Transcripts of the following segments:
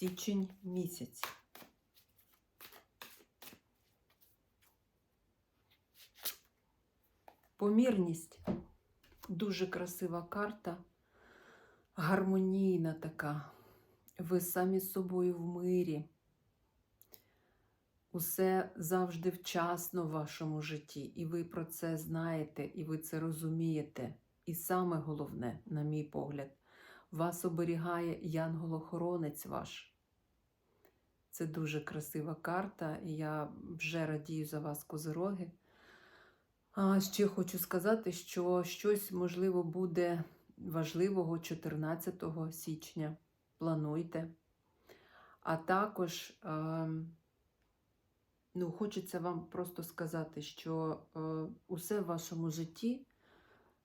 січень місяць. Помірність. Дуже красива карта, гармонійна така. Ви самі з собою в мирі. Усе завжди вчасно в вашому житті, і ви про це знаєте, і ви це розумієте. І саме головне, на мій погляд, вас оберігає янгол-охоронець ваш. Це дуже красива карта, і я вже радію за вас, козироги. А ще хочу сказати, що щось, можливо, буде важливого 14 січня. Плануйте. А також е, ну, хочеться вам просто сказати, що е, усе в вашому житті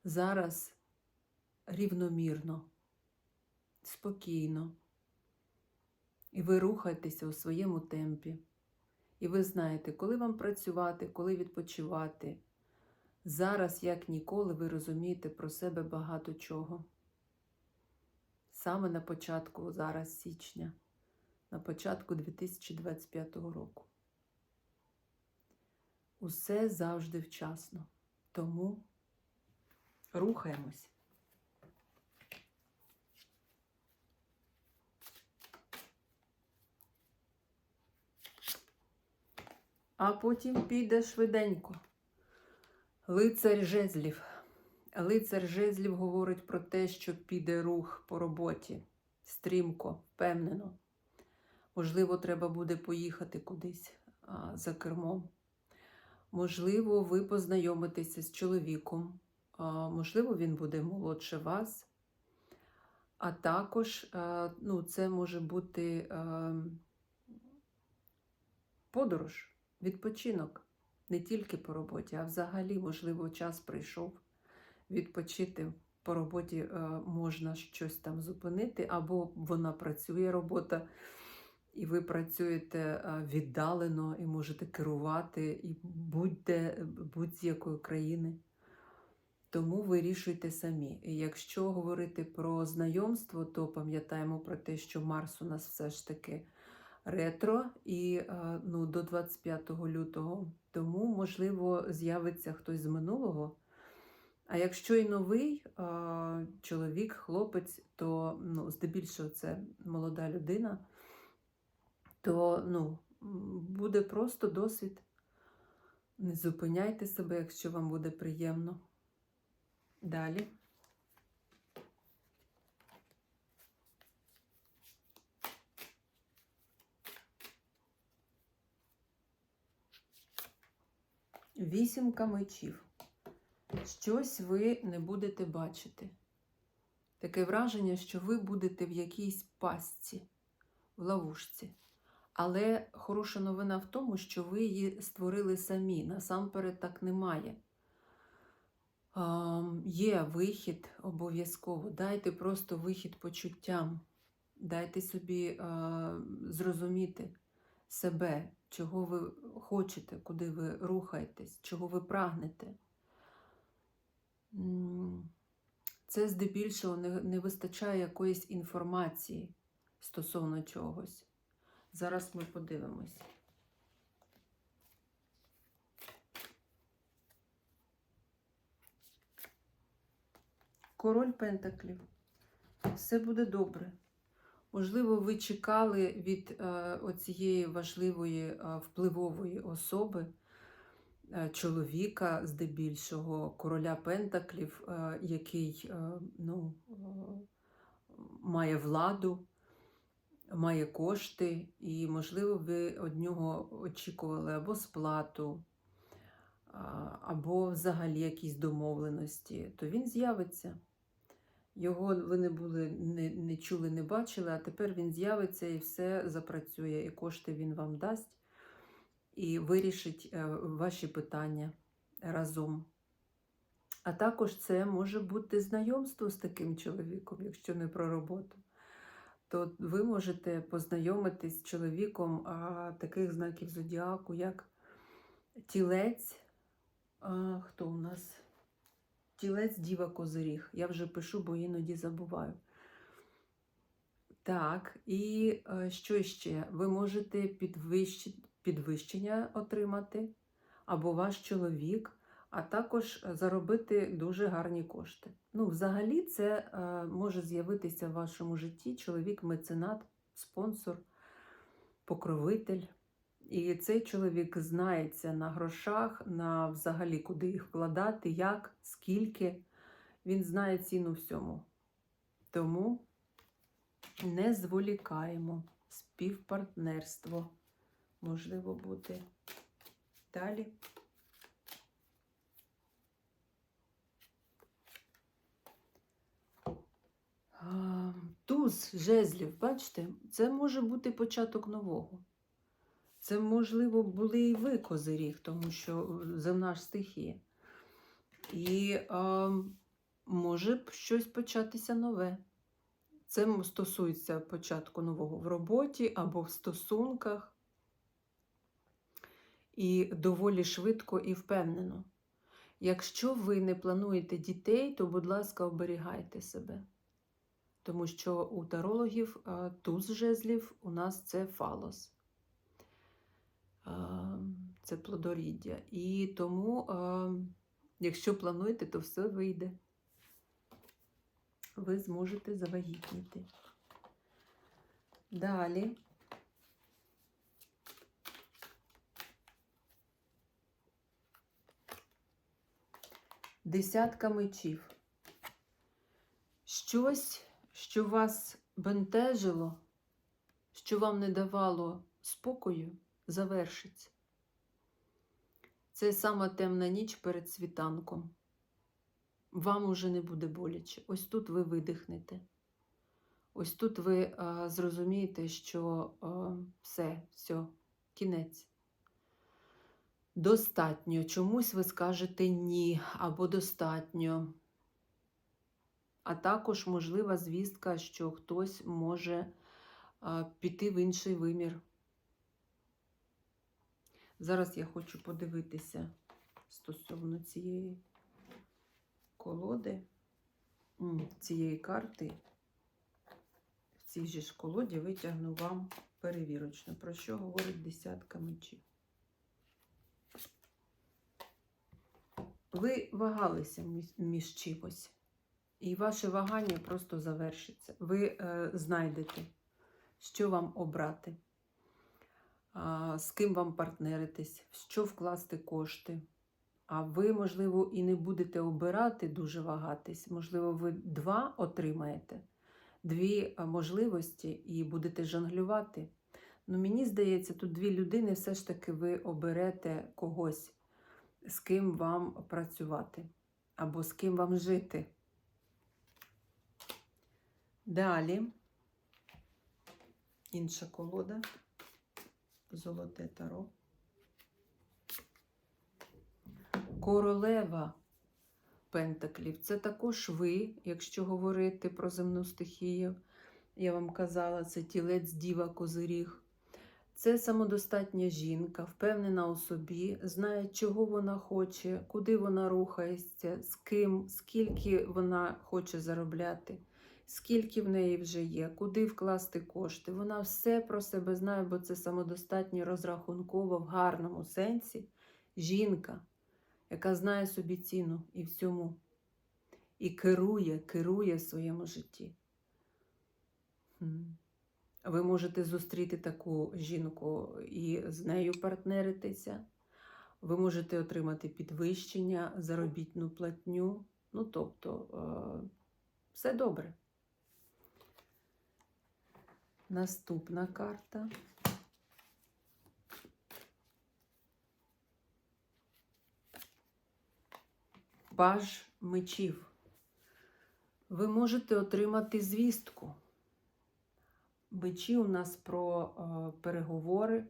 зараз рівномірно спокійно. І ви рухаєтеся у своєму темпі. І ви знаєте, коли вам працювати, коли відпочивати. Зараз, як ніколи, ви розумієте про себе багато чого. Саме на початку зараз січня, на початку 2025 року. Усе завжди вчасно. Тому рухаємось. А потім піде швиденько. Лицар жезлів. Лицар жезлів говорить про те, що піде рух по роботі. Стрімко, впевнено. Можливо, треба буде поїхати кудись а, за кермом. Можливо, ви познайомитеся з чоловіком. А, можливо, він буде молодше вас. А також а, ну, це може бути а, подорож відпочинок не тільки по роботі, а взагалі, можливо, час прийшов відпочити. По роботі е, можна щось там зупинити, або вона працює робота, і ви працюєте е, віддалено і можете керувати і будь-де, будь-з якої країни. Тому вирішуйте самі. І якщо говорити про знайомство, то пам'ятаємо про те, що Марс у нас все ж таки ретро і е, ну, до 25 лютого. Тому, можливо, з'явиться хтось з минулого. А якщо і новий е, чоловік, хлопець, то ну, здебільшого це молода людина, то ну, буде просто досвід. Не зупиняйте себе, якщо вам буде приємно. Далі. Вісімка мечів. Щось ви не будете бачити. Таке враження, що ви будете в якійсь пастці, в ловушці. Але хороша новина в тому, що ви її створили самі. Насамперед так немає. Є вихід обов'язково. Дайте просто вихід почуттям. Дайте собі а, зрозуміти себе, чого ви хочете, куди ви рухаєтесь, чого ви прагнете. Це здебільшого не, не вистачає якоїсь інформації стосовно чогось. Зараз ми подивимось. Король Пентаклів. Все буде добре. Можливо, ви чекали від е, оцієї важливої е, впливової особи, е, чоловіка, здебільшого, короля Пентаклів, який ну, має владу, має кошти, і, можливо, ви від нього очікували або сплату, або взагалі якісь домовленості, то він з'явиться. Його ви не були, не, не чули, не бачили, а тепер він з'явиться і все запрацює, і кошти він вам дасть, і вирішить е, ваші питання разом. А також це може бути знайомство з таким чоловіком, якщо не про роботу. То ви можете познайомитись з чоловіком а, таких знаків зодіаку, як тілець. А, хто у нас? Тілець Діва Козиріг. Я вже пишу, бо іноді забуваю. Так, і е, що ще? Ви можете підвищення отримати, або ваш чоловік, а також заробити дуже гарні кошти. Ну, взагалі, це е, може з'явитися в вашому житті чоловік-меценат, спонсор, покровитель. І цей чоловік знається на грошах, на взагалі куди їх вкладати, як, скільки. Він знає ціну всьому. Тому не зволікаємо. Співпартнерство можливо бути. Далі. Туз жезлів, бачите, це може бути початок нового. Це, можливо, були і ви козиріг, тому що земна ж стихія. І а, може щось початися нове. Це стосується початку нового в роботі або в стосунках. І доволі швидко і впевнено. Якщо ви не плануєте дітей, то, будь ласка, оберігайте себе. Тому що у тарологів туз жезлів у нас це фалос. Це плодоріддя. І тому, якщо плануєте, то все вийде. Ви зможете завагітніти. Далі. Десятка мечів. Щось, що вас бентежило, що вам не давало спокою, завершиться. Це сама темна ніч перед світанком. Вам уже не буде боляче. Ось тут ви видихнете. Ось тут ви а, зрозумієте, що а, все, все, кінець. Достатньо. Чомусь ви скажете ні або достатньо. А також можлива звістка, що хтось може а, піти в інший вимір. Зараз я хочу подивитися стосовно цієї колоди, цієї карти. В цій же ж колоді витягну вам перевірочно, про що говорить десятка мечів. Ви вагалися між- чимось, і ваше вагання просто завершиться. Ви е, знайдете, що вам обрати, з ким вам партнеритись, в що вкласти кошти. А ви, можливо, і не будете обирати дуже вагатись. Можливо, ви два отримаєте, дві можливості і будете жонглювати. Ну, мені здається, тут дві людини все ж таки ви оберете когось з ким вам працювати або з ким вам жити. Далі інша колода. Золоте таро. Королева Пентаклів. Це також ви, якщо говорити про земну стихію. Я вам казала, це тілець діва козиріг. Це самодостатня жінка, впевнена у собі, знає, чого вона хоче, куди вона рухається, з ким, скільки вона хоче заробляти, скільки в неї вже є, куди вкласти кошти. Вона все про себе знає, бо це самодостатньо розрахунково в гарному сенсі жінка, яка знає собі ціну і всьому, і керує, керує своєму житті. Ви можете зустріти таку жінку і з нею партнеритися. Ви можете отримати підвищення, заробітну платню. Ну, тобто, е, все добре. Наступна карта. Паж мечів. Ви можете отримати звістку. Бичі у нас про е, переговори,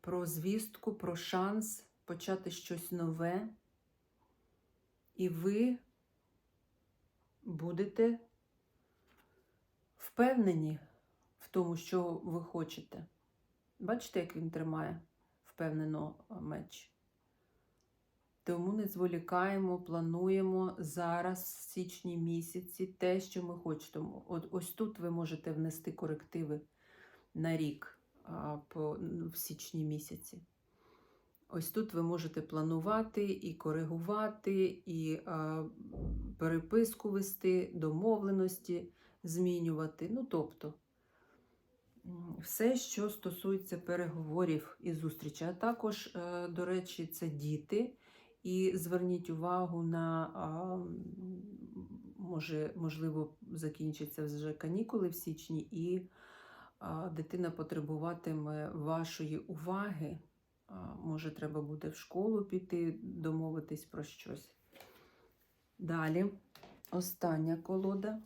про звістку, про шанс почати щось нове. І ви будете впевнені в тому, що ви хочете. Бачите, як він тримає впевнено е, меч. Тому не зволікаємо, плануємо зараз, в січні місяці, те, що ми хочемо. От ось тут ви можете внести корективи на рік по, в січні місяці. Ось тут ви можете планувати і коригувати, і а, переписку вести, домовленості змінювати. Ну, тобто, все, що стосується переговорів і зустрічей. А також, е, до речі, це діти. І зверніть увагу на, а, може, можливо, закінчаться вже канікули в січні, і а, дитина потребуватиме вашої уваги. А, може, треба буде в школу піти, домовитись про щось. Далі, остання колода.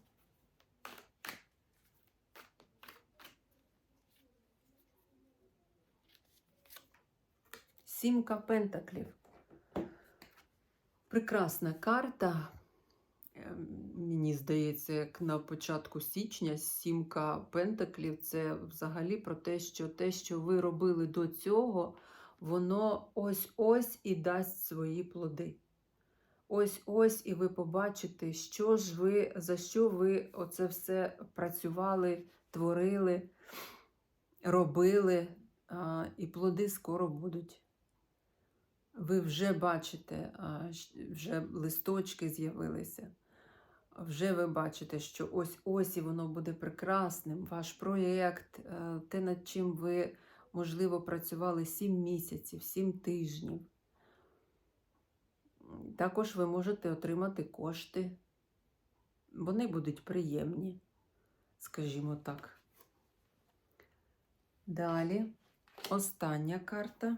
Сімка пентаклів. Прекрасна карта. Ем, Мені здається, як на початку січня сімка пентаклів це взагалі про те, що те, що ви робили до цього, воно ось-ось і дасть свої плоди. Ось-ось, і ви побачите, що ж ви, за що ви оце все працювали, творили, робили, і плоди скоро будуть. Ви вже бачите, вже листочки з'явилися. Вже ви бачите, що ось ось і воно буде прекрасним. Ваш проєкт, е, те, над чим ви, можливо, працювали 7 місяців, 7 тижнів. Також ви можете отримати кошти. Вони будуть приємні, скажімо так. Далі, остання карта.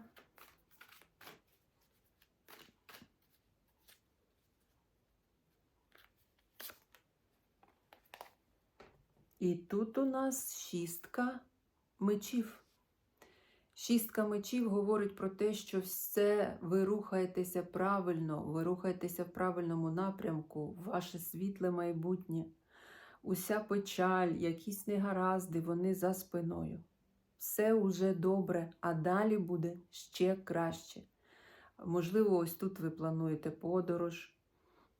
І тут у нас шістка мечів. Шістка мечів говорить про те, що все ви рухаєтеся правильно, ви рухаєтеся в правильному напрямку, ваше світле майбутнє. Уся печаль, якісь негаразди, вони за спиною. Все уже добре, а далі буде ще краще. Можливо, ось тут ви плануєте подорож,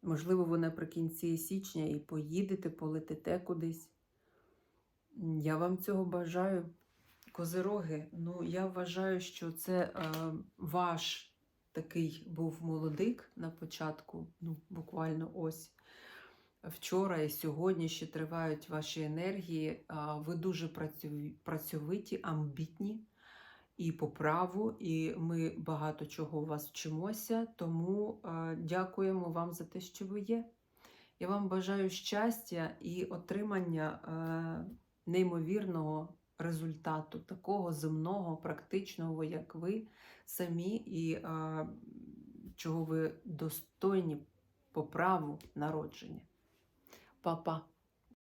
можливо, ви наприкінці січня і поїдете, полетите кудись. Я вам цього бажаю. Козироги, ну я вважаю, що це е, ваш такий був молодик на початку, ну буквально ось вчора і сьогодні ще тривають ваші енергії. Ви дуже працьовиті, амбітні і по праву, і ми багато чого у вас вчимося. Тому е, дякуємо вам за те, що ви є. Я вам бажаю щастя і отримання е, неймовірного результату, такого земного, практичного, як ви самі, і а, чого ви достойні по праву народження. Па-па!